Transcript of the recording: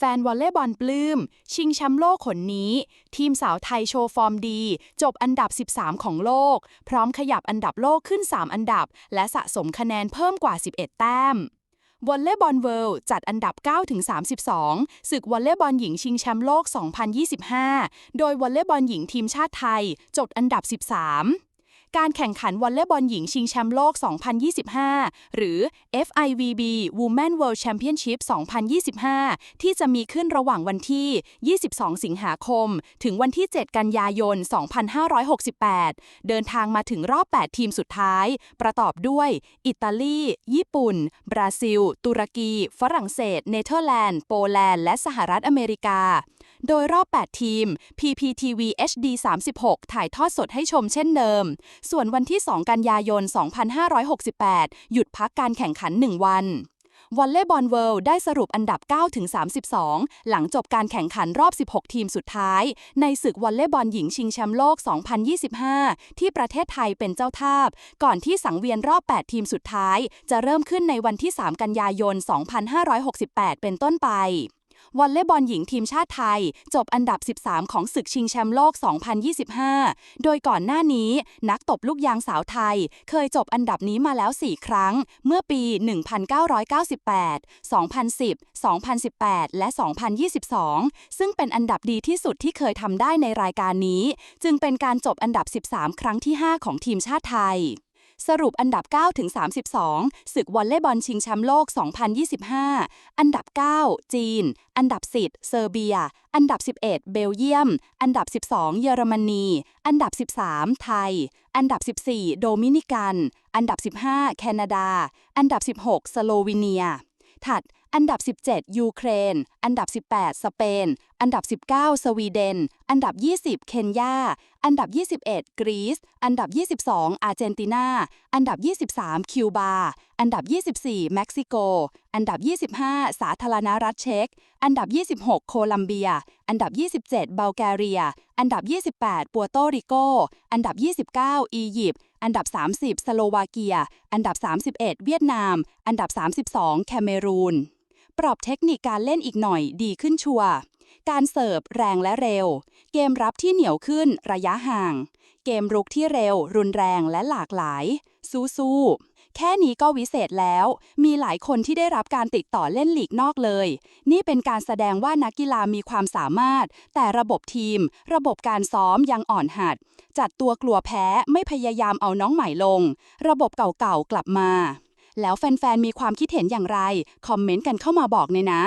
แฟนวอลเลย์บอลปลื้ม ชิงแชมป์โลกขนนี้ ทีมสาวไทยโชว์ฟอร์มดี จบอันดับ 13 ของโลก พร้อมขยับอันดับโลกขึ้น 3 อันดับ และสะสมคะแนนเพิ่มกว่า 11 แต้มวอลเลย์บอลเวิลด์จัดอันดับ9-32 ศึกวอลเลย์บอลหญิงชิงแชมป์โลก 2025 โดยวอลเลย์บอลหญิงทีมชาติไทย จดอันดับ 13 การแข่งขันวอลเลย์บอลหญิงชิงแชมป์โลก 2025 หรือ FIVB Women World Championship 2025 ที่จะมีขึ้นระหว่างวันที่ 22 สิงหาคม ถึงวันที่ 7 กันยายน 2568 เดินทางมาถึงรอบ 8 ทีมสุดท้าย ประกอบด้วย อิตาลี ญี่ปุ่น บราซิล ตุรกี ฝรั่งเศส เนเธอร์แลนด์ โปแลนด์ และสหรัฐอเมริกา โดยรอบ 8 ทีม PPTV HD 36 ถ่ายทอดสดให้ชมเช่นเดิม ส่วนวันที่ 2 กันยายน 2568 หยุดพักการแข่งขัน 1 วันวอลเลย์บอลเวิลด์ได้สรุปอันดับ 9 ถึง 32 หลังจบการแข่งขันรอบ 16 ทีมสุดท้าย ในศึกวอลเลย์บอลหญิงชิงแชมป์โลก 2025 ที่ประเทศไทยเป็นเจ้าภาพ ก่อนที่สังเวียนรอบ 8 ทีมสุดท้าย จะเริ่มขึ้นในวันที่ 3 กันยายน 2568 เป็นต้นไป วอลเลย์บอลหญิงทีมชาติไทย จบอันดับ 13 ของศึกชิงแชมป์โลก 2025 โดยก่อนหน้านี้นักตบลูกยางสาวไทย เคยจบอันดับนี้มาแล้ว 4 ครั้ง เมื่อปี 1998 2010 2018 และ 2022 ซึ่งเป็นอันดับดีที่สุดที่เคยทำได้ในรายการนี้ จึงเป็นการจบอันดับ 13 ครั้งที่ 5 ของทีมชาติไทย สรุปอันดับ9-32 ศึกวอลเลย์บอลชิงแชมป์โลก 2025 อันดับ 9 จีน อันดับ 10 เซอร์เบีย อันดับ 11 เบลเยียม อันดับ 12 เยอรมนี อันดับ 13 ไทย อันดับ 14 โดมินิกัน อันดับ 15 แคนาดา อันดับ 16 สโลวีเนีย ถัด อันดับ 17 ยูเครน อันดับ 18 สเปน อันดับ 19 สวีเดน อันดับ 20 เคนยา อันดับ 21 กรีซ อันดับ 22 อาร์เจนตินา อันดับ 23 คิวบา อันดับ 24 เม็กซิโก อันดับ 25 สาธารณรัฐเช็ก อันดับ 26 โคลัมเบีย อันดับ 27 บัลแกเรีย อันดับ 28 ปัวโตริโก อันดับ 29 อียิปต์อันดับ 30 สโลวาเกีย อันดับ 31 เวียดนาม อันดับ 32 แคเมรูน ปรับเทคนิคการเล่นอีกหน่อยดีขึ้นชัวร์การเสิร์ฟแรงและเร็ว เกมรับที่เหนียวขึ้นระยะห่าง เกมรุกที่เร็ว รุนแรงและหลากหลาย สู้ๆแค่นี้ก็วิเศษแล้ว มีหลายคนที่ได้รับการติดต่อเล่นหลีกนอกเลย นี่เป็นการแสดงว่านักกีฬามีความสามารถ แต่ระบบทีม ระบบการซ้อมยังอ่อนหัด จัดตัวกลัวแพ้ไม่พยายามเอาน้องใหม่ลง ระบบเก่าๆกลับมา แล้วแฟนๆ มีความคิดเห็นอย่างไร คอมเมนต์กันเข้ามาบอกเลยนะ